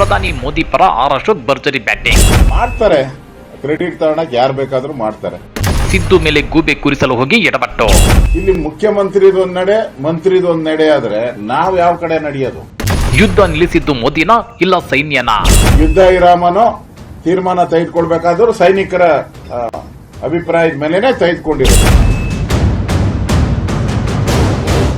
ಪ್ರಧಾನಿ ಮೋದಿ ಪರ ಆರ್ ಅಶೋಕ್ ಭರ್ಜರಿ ಬ್ಯಾಟಿಂಗ್. ಮಾಡ್ತಾರೆ. ಕ್ರೆಡಿಟ್ ತಗೊಳಕ್ ಯಾರು ಬೇಕಾದ್ರೂ ಮಾಡ್ತಾರೆ. ಸಿದ್ದು ಮೇಲೆ ಗೂಬೆ ಕುರಿಸಲು ಹೋಗಿ ಎಡಬಟ್ಟು ಇಲ್ಲಿ ಮುಖ್ಯಮಂತ್ರಿದೊಂದ್ ನಡೆ ಮಂತ್ರಿದೊಂದ್ ನಡೆ ಆದ್ರೆ ನಾವ್ ಯಾವ ಕಡೆ ನಡೆಯೋದು? ಯುದ್ಧ ನಿಲ್ಲಿಸಿದ್ದು ಮೋದಿನ ಇಲ್ಲ ಸೈನ್ಯನ? ಯುದ್ಧ ವಿರಾಮನೋ ತೀರ್ಮಾನ ತೆಗೆದುಕೊಳ್ಬೇಕಾದ್ರೂ ಸೈನಿಕರ ಅಭಿಪ್ರಾಯದ ಮೇಲೆನೆ ತೆಗೆದುಕೊಂಡಿರೋದು.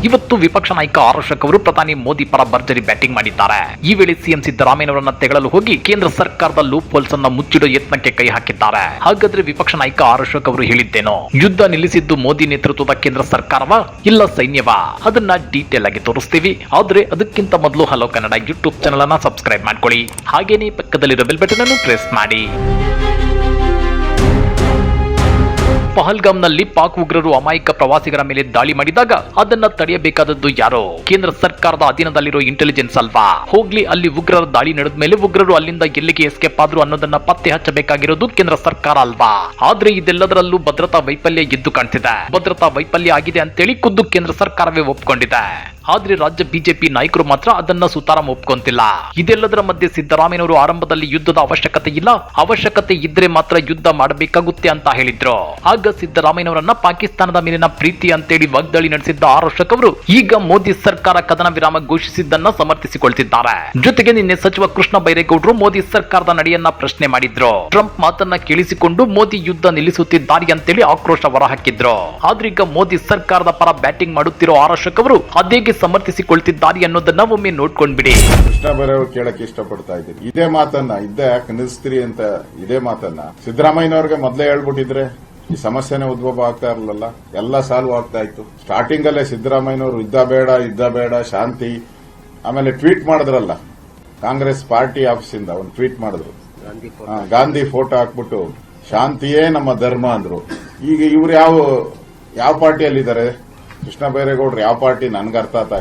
ಇವತ್ತು ವಿಪಕ್ಷ ನಾಯಕ ಆರ್ ಅವರು ಪ್ರಧಾನಿ ಮೋದಿ ಪರ ಭರ್ಜರಿ ಬ್ಯಾಟಿಂಗ್ ಮಾಡಿದ್ದಾರೆ. ಈ ವೇಳೆ ಸಿಎಂ ಸಿದ್ದರಾಮಯ್ಯನವರನ್ನ ತೆಗಳಲು ಹೋಗಿ ಕೇಂದ್ರ ಸರ್ಕಾರದ ಲೂಪ್ ಹೋಲ್ಸ್ ಅನ್ನ ಮುಚ್ಚಿಡೋ ಯತ್ನಕ್ಕೆ ಕೈ ಹಾಕಿದ್ದಾರೆ. ಹಾಗಾದ್ರೆ ವಿಪಕ್ಷ ನಾಯಕ ಆರ್ ಅವರು ಹೇಳಿದ್ದೇನೋ? ಯುದ್ಧ ನಿಲ್ಲಿಸಿದ್ದು ಮೋದಿ ನೇತೃತ್ವದ ಕೇಂದ್ರ ಸರ್ಕಾರವ ಇಲ್ಲ ಸೈನ್ಯವಾ? ಅದನ್ನ ಡೀಟೇಲ್ ಆಗಿ ತೋರಿಸ್ತೀವಿ. ಆದ್ರೆ ಅದಕ್ಕಿಂತ ಮೊದಲು ಹಲೋ ಕನ್ನಡ ಯೂಟ್ಯೂಬ್ ಚಾನಲ್ ಅನ್ನ ಸಬ್ಸ್ಕ್ರೈಬ್ ಮಾಡ್ಕೊಳ್ಳಿ. ಹಾಗೇನೇ ಪಕ್ಕದಲ್ಲಿರೋ ಬೆಲ್ ಬಟನ್ ಅನ್ನು ಪ್ರೆಸ್ ಮಾಡಿ. ಪಹಲ್ಗಾಮ್ನಲ್ಲಿ ಪಾಕ್ ಉಗ್ರರು ಅಮಾಯಕ ಪ್ರವಾಸಿಗರ ಮೇಲೆ ದಾಳಿ ಮಾಡಿದಾಗ ಅದನ್ನ ತಡೆಯಬೇಕಾದದ್ದು ಯಾರೋ? ಕೇಂದ್ರ ಸರ್ಕಾರದ ಅಧೀನದಲ್ಲಿರೋ ಇಂಟೆಲಿಜೆನ್ಸ್ ಅಲ್ವಾ? ಹೋಗ್ಲಿ, ಅಲ್ಲಿ ಉಗ್ರರ ದಾಳಿ ನಡೆದ ಮೇಲೆ ಉಗ್ರರು ಅಲ್ಲಿಂದ ಎಲ್ಲಿಗೆ ಎಸ್ಕೇಪ್ ಆದ್ರು ಅನ್ನೋದನ್ನ ಪತ್ತೆ ಹಚ್ಚಬೇಕಾಗಿರೋದು ಕೇಂದ್ರ ಸರ್ಕಾರ ಅಲ್ವಾ? ಆದ್ರೆ ಇದೆಲ್ಲದರಲ್ಲೂ ಭದ್ರತಾ ವೈಫಲ್ಯ ಎದ್ದು ಕಾಣ್ತಿದೆ. ಭದ್ರತಾ ವೈಫಲ್ಯ ಆಗಿದೆ ಅಂತೇಳಿ ಖುದ್ದು ಕೇಂದ್ರ ಸರ್ಕಾರವೇ ಒಪ್ಕೊಂಡಿದೆ. ಆದ್ರೆ ರಾಜ್ಯ ಬಿಜೆಪಿ ನಾಯಕರು ಮಾತ್ರ ಅದನ್ನ ಸುತಾರಾಮ್ ಒಪ್ಕೊಂತಿಲ್ಲ. ಇದೆಲ್ಲದರ ಮಧ್ಯೆ ಸಿದ್ದರಾಮಯ್ಯನವರು ಆರಂಭದಲ್ಲಿ ಯುದ್ಧದ ಅವಶ್ಯಕತೆ ಇಲ್ಲ. ಅವಶ್ಯಕತೆ ಇದ್ರೆ ಮಾತ್ರ ಯುದ್ಧ ಮಾಡಬೇಕಾಗುತ್ತೆ ಅಂತ ಹೇಳಿದ್ರು. ಆಗ ಸಿದ್ದರಾಮಯ್ಯನವರನ್ನ ಪಾಕಿಸ್ತಾನದ ಮೇಲಿನ ಪ್ರೀತಿ ಅಂತೇಳಿ ವಾಗ್ದಾಳಿ ನಡೆಸಿದ್ದ ಆರೋಷಕ್ ಅವರು ಈಗ ಮೋದಿ ಸರ್ಕಾರ ಕದನ ವಿರಾಮ ಘೋಷಿಸಿದ್ದನ್ನ ಸಮರ್ಥಿಸಿಕೊಳ್ತಿದ್ದಾರೆ. ಜೊತೆಗೆ ನಿನ್ನೆ ಸಚಿವ ಕೃಷ್ಣ ಬೈರೇಗೌಡರು ಮೋದಿ ಸರ್ಕಾರದ ನಡೆಯನ್ನ ಪ್ರಶ್ನೆ ಮಾಡಿದ್ರು. ಟ್ರಂಪ್ ಮಾತನ್ನ ಕೇಳಿಸಿಕೊಂಡು ಮೋದಿ ಯುದ್ಧ ನಿಲ್ಲಿಸುತ್ತಿದ್ದಾರೆ ಅಂತೇಳಿ ಆಕ್ರೋಶ ಹೊರಹಾಕಿದ್ರು. ಆದ್ರೀಗ ಮೋದಿ ಸರ್ಕಾರದ ಪರ ಬ್ಯಾಟಿಂಗ್ ಮಾಡುತ್ತಿರೋ ಆರೋಷಕ್ ಅವರು ಅದೇಗೆ ಸಮರ್ಥಿಸಿಕೊಳ್ತಿದ್ದಾರೆ ಅನ್ನೋದನ್ನ ಒಮ್ಮೆ ನೋಡ್ಕೊಂಡ್ಬಿಡಿ. ಕೃಷ್ಣ ಬರೆಯವ್ರು ಕೇಳಕ್ಕೆ ಇಷ್ಟಪಡ್ತಾ ಇದ್ದೀನಿ. ಇದೇ ಮಾತನ್ನ ಇದ್ದ ಯಾಕೆ ನಿಲ್ಲಿಸ್ತೀರಿ ಅಂತ ಇದೇ ಮಾತನ್ನ ಸಿದ್ದರಾಮಯ್ಯನವ್ರಿಗೆ ಮೊದಲೇ ಹೇಳ್ಬಿಟ್ಟಿದ್ರೆ ಈ ಸಮಸ್ಯೆನೇ ಉದ್ಭವ ಆಗ್ತಾ ಇರಲಿಲ್ಲ. ಎಲ್ಲ ಸಾಲ್ವ್ ಆಗ್ತಾ ಇತ್ತು. ಸ್ಟಾರ್ಟಿಂಗ್ ಅಲ್ಲೇ ಸಿದ್ದರಾಮಯ್ಯನವರು ಯುದ್ಧ ಬೇಡ ಯುದ್ಧ ಬೇಡ ಶಾಂತಿ. ಆಮೇಲೆ ಟ್ವೀಟ್ ಮಾಡಿದ್ರಲ್ಲ ಕಾಂಗ್ರೆಸ್ ಪಾರ್ಟಿ ಆಫೀಸಿಂದ ಒಂದು ಟ್ವೀಟ್ ಮಾಡಿದ್ರು. ಹಾ, ಗಾಂಧಿ ಫೋಟೋ ಹಾಕ್ಬಿಟ್ಟು ಶಾಂತಿಯೇ ನಮ್ಮ ಧರ್ಮ ಅಂದ್ರು. ಈಗ ಇವ್ರು ಯಾವ ಯಾವ ಪಾರ್ಟಿಯಲ್ಲಿದ್ದಾರೆ? ಕೃಷ್ಣ ಬೈರೇಗೌಡರು ಯಾವ ಪಾರ್ಟಿ ನನ್ಗೆ ಅರ್ಥ ಆಗ್ತಾ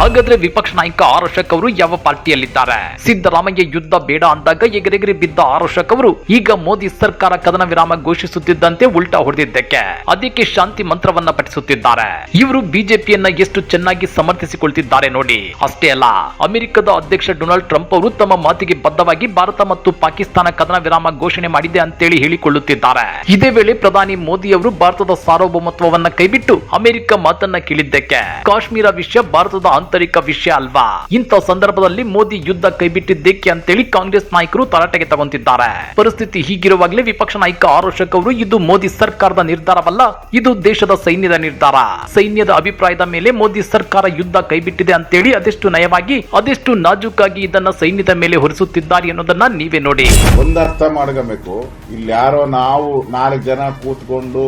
ಹಾಗಾದ್ರೆ ವಿಪಕ್ಷ ನಾಯಕ ಆರ್ ಅಶೋಕ್ ಅವರು ಯಾವ ಪಾರ್ಟಿಯಲ್ಲಿದ್ದಾರೆ? ಸಿದ್ದರಾಮಯ್ಯ ಯುದ್ಧ ಬೇಡ ಅಂದಾಗ ಎಗರೆಗರಿ ಬಿದ್ದ ಆರ್ ಅಶೋಕ್ ಅವರು ಈಗ ಮೋದಿ ಸರ್ಕಾರ ಕದನ ವಿರಾಮ ಘೋಷಿಸುತ್ತಿದ್ದಂತೆ ಉಲ್ಟಾ ಹೊಡೆದಿದ್ದಕ್ಕೆ. ಅದಕ್ಕೆ ಶಾಂತಿ ಮಂತ್ರವನ್ನ ಪಠಿಸುತ್ತಿದ್ದಾರೆ. ಇವರು ಬಿಜೆಪಿಯನ್ನ ಎಷ್ಟು ಚೆನ್ನಾಗಿ ಸಮರ್ಥಿಸಿಕೊಳ್ತಿದ್ದಾರೆ ನೋಡಿ. ಅಷ್ಟೇ ಅಲ್ಲ, ಅಮೆರಿಕದ ಅಧ್ಯಕ್ಷ ಡೊನಾಲ್ಡ್ ಟ್ರಂಪ್ ಅವರು ತಮ್ಮ ಮಾತಿಗೆ ಬದ್ಧವಾಗಿ ಭಾರತ ಮತ್ತು ಪಾಕಿಸ್ತಾನ ಕದನ ವಿರಾಮ ಘೋಷಣೆ ಮಾಡಿದೆ ಅಂತೇಳಿ ಹೇಳಿಕೊಳ್ಳುತ್ತಿದ್ದಾರೆ. ಇದೇ ವೇಳೆ ಪ್ರಧಾನಿ ಮೋದಿ ಅವರು ಭಾರತದ ಸಾರ್ವಭೌಮತ್ವವನ್ನ ಕೈಬಿಟ್ಟು ಅಮೆರಿಕ ಮಾತನ್ನ ಕೇಳಿದ್ದಕ್ಕೆ ಕಾಶ್ಮೀರ ವಿಷಯ ಭಾರತದ ಆಂತರಿಕ ವಿಷಯ ಅಲ್ವಾ? ಇಂಥ ಸಂದರ್ಭದಲ್ಲಿ ಮೋದಿ ಯುದ್ಧ ಕೈಬಿಟ್ಟಿದ್ದೇಕೆ ಅಂತೇಳಿ ಕಾಂಗ್ರೆಸ್ ನಾಯಕರು ತರಾಟೆಗೆ ತಗೊಂತಿದ್ದಾರೆ. ಪರಿಸ್ಥಿತಿ ಹೀಗಿರುವಾಗಲೇ ವಿಪಕ್ಷ ನಾಯಕ ಆರೋಶಕ್ ಅವರು, ಇದು ಮೋದಿ ಸರ್ಕಾರದ ನಿರ್ಧಾರವಲ್ಲ, ಇದು ದೇಶದ ಸೈನ್ಯದ ನಿರ್ಧಾರ. ಸೈನ್ಯದ ಅಭಿಪ್ರಾಯದ ಮೇಲೆ ಮೋದಿ ಸರ್ಕಾರ ಯುದ್ಧ ಕೈಬಿಟ್ಟಿದೆ ಅಂತೇಳಿ ಅದೆಷ್ಟು ನಯವಾಗಿ, ಅದೆಷ್ಟು ನಾಜೂಕಾಗಿ ಇದನ್ನ ಸೈನ್ಯದ ಮೇಲೆ ಹೊರಿಸುತ್ತಿದ್ದಾರೆ ಅನ್ನೋದನ್ನ ನೀವೇ ನೋಡಿ. ಒಂದರ್ಥ ಮಾಡ್ಕೋಬೇಕು. ಇಲ್ಲಿ ಯಾರೋ ನಾವು ನಾಲ್ಕು ಜನ ಕೂತ್ಕೊಂಡು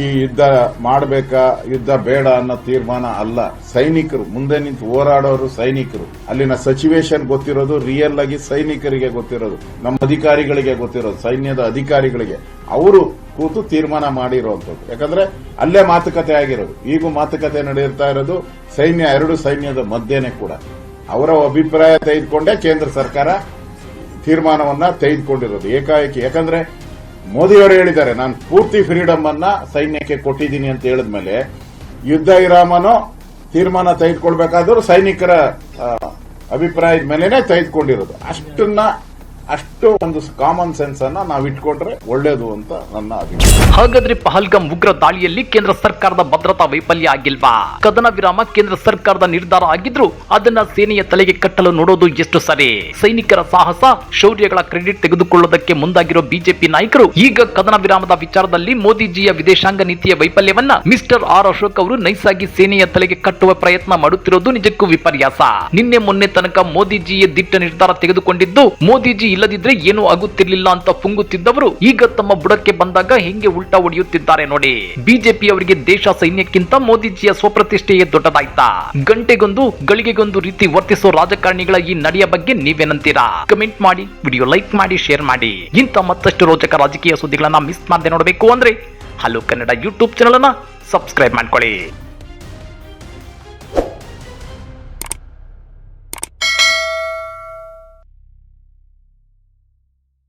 ಈ ಯುದ್ಧ ಮಾಡಬೇಕಾ? ಯುದ್ಧ ಬೇಡ ಅನ್ನೋ ತೀರ್ಮಾನ ಅಲ್ಲ. ಸೈನಿಕರು, ಮುಂದೆ ನಿಂತು ಹೋರಾಡೋರು ಸೈನಿಕರು. ಅಲ್ಲಿನ ಸಿಚುವೇಶನ್ ಗೊತ್ತಿರೋದು ರಿಯಲ್ ಆಗಿ ಸೈನಿಕರಿಗೆ ಗೊತ್ತಿರೋದು, ನಮ್ಮ ಅಧಿಕಾರಿಗಳಿಗೆ ಗೊತ್ತಿರೋದು, ಸೈನ್ಯದ ಅಧಿಕಾರಿಗಳಿಗೆ. ಅವರು ಕೂತು ತೀರ್ಮಾನ ಮಾಡಿರುವಂತದ್ದು ಯಾಕಂದ್ರೆ ಅಲ್ಲೇ ಮಾತುಕತೆ ಆಗಿರೋದು. ಈಗೂ ಮಾತುಕತೆ ನಡೆಯುತ್ತಾ ಇರೋದು ಸೈನ್ಯ, ಎರಡು ಸೈನ್ಯದ ಮಧ್ಯೆನೆ ಕೂಡ. ಅವರ ಅಭಿಪ್ರಾಯ ತೆಗೆದುಕೊಂಡೇ ಕೇಂದ್ರ ಸರ್ಕಾರ ತೀರ್ಮಾನವನ್ನ ತೆಗೆದುಕೊಂಡಿರೋದು ಏಕಾಏಕಿ. ಯಾಕಂದ್ರೆ ಮೋದಿಯವರು ಹೇಳಿದ್ದಾರೆ, ನಾನು ಪೂರ್ತಿ ಫ್ರೀಡಮ್ ಅನ್ನ ಸೈನ್ಯಕ್ಕೆ ಕೊಟ್ಟಿದ್ದೀನಿ ಅಂತ ಹೇಳಿದ ಮೇಲೆ ಯುದ್ಧ ವಿರಾಮನೋ ತೀರ್ಮಾನ ತೆಗೆದುಕೊಳ್ಬೇಕಾದ್ರೂ ಸೈನಿಕರ ಅಭಿಪ್ರಾಯದ ಮೇಲೆನೆ ತೆಗೆದುಕೊಂಡಿರೋದು. ಅಷ್ಟನ್ನ ಅಷ್ಟು ಒಂದು ಕಾಮನ್ ಸೆನ್ಸ್ ಅನ್ನ ನಾವು ಇಟ್ಕೊಂಡ್ರೆ ಒಳ್ಳೇದು ಅಂತ ನನ್ನ ಅಭಿಪ್ರಾಯ. ಹಾಗಾದ್ರೆ ಪಹಲ್ಗಂ ಉಗ್ರ ದಾಳಿಯಲ್ಲಿ ಕೇಂದ್ರ ಸರ್ಕಾರದ ಭದ್ರತಾ ವೈಫಲ್ಯ ಆಗಿಲ್ವಾ? ಕದನ ವಿರಾಮ ಕೇಂದ್ರ ಸರ್ಕಾರದ ನಿರ್ಧಾರ ಆಗಿದ್ರು ಅದನ್ನ ಸೇನೆಯ ತಲೆಗೆ ಕಟ್ಟಲು ನೋಡೋದು ಎಷ್ಟು ಸರಿ? ಸೈನಿಕರ ಸಾಹಸ, ಶೌರ್ಯಗಳ ಕ್ರೆಡಿಟ್ ತೆಗೆದುಕೊಳ್ಳೋದಕ್ಕೆ ಮುಂದಾಗಿರೋ ಬಿಜೆಪಿ ನಾಯಕರು ಈಗ ಕದನ ವಿರಾಮದ ವಿಚಾರದಲ್ಲಿ ಮೋದಿಜಿಯ ವಿದೇಶಾಂಗ ನೀತಿಯ ವೈಫಲ್ಯವನ್ನ ಮಿಸ್ಟರ್ ಆರ್ ಅಶೋಕ್ ಅವರು ನೈಸಾಗಿ ಸೇನೆಯ ತಲೆಗೆ ಕಟ್ಟುವ ಪ್ರಯತ್ನ ಮಾಡುತ್ತಿರೋದು ನಿಜಕ್ಕೂ ವಿಪರ್ಯಾಸ. ನಿನ್ನೆ ಮೊನ್ನೆ ತನಕ ಮೋದಿಜಿಯ ದಿಟ್ಟ ನಿರ್ಧಾರ ತೆಗೆದುಕೊಂಡಿದ್ದು, ಮೋದಿಜಿ ಇಲ್ಲದಿದ್ರೆ ಏನೂ ಆಗುತ್ತಿರಲಿಲ್ಲ ಅಂತ ಪುಂಗುತ್ತಿದ್ದವರು ಈಗ ತಮ್ಮ ಬುಡಕ್ಕೆ ಬಂದಾಗ ಹೆಂಗೆ ಉಲ್ಟಾ ಹೊಡೆಯುತ್ತಿದ್ದಾರೆ ನೋಡಿ. ಬಿಜೆಪಿ ಅವರಿಗೆ ದೇಶ ಸೈನ್ಯಕ್ಕಿಂತ ಮೋದಿಜಿಯ ಸ್ವಪ್ರತಿಷ್ಠೆಯೇ ದೊಡ್ಡದಾಯ್ತಾ? ಗಂಟೆಗೊಂದು, ಗಳಿಗೆಗೊಂದು ರೀತಿ ವರ್ತಿಸೋ ರಾಜಕಾರಣಿಗಳ ಈ ನಡೆಯ ಬಗ್ಗೆ ನೀವೇನಂತೀರಾ? ಕಮೆಂಟ್ ಮಾಡಿ, ವಿಡಿಯೋ ಲೈಕ್ ಮಾಡಿ, ಶೇರ್ ಮಾಡಿ. ಇಂಥ ಮತ್ತಷ್ಟು ರೋಚಕ ರಾಜಕೀಯ ಸುದ್ದಿಗಳನ್ನ ಮಿಸ್ ಮಾಡದೆ ನೋಡಬೇಕು ಅಂದ್ರೆ ಹಲೋ ಕನ್ನಡ ಯೂಟ್ಯೂಬ್ ಚಾನಲ್ ಅನ್ನ ಸಬ್ಸ್ಕ್ರೈಬ್ ಮಾಡ್ಕೊಳ್ಳಿ.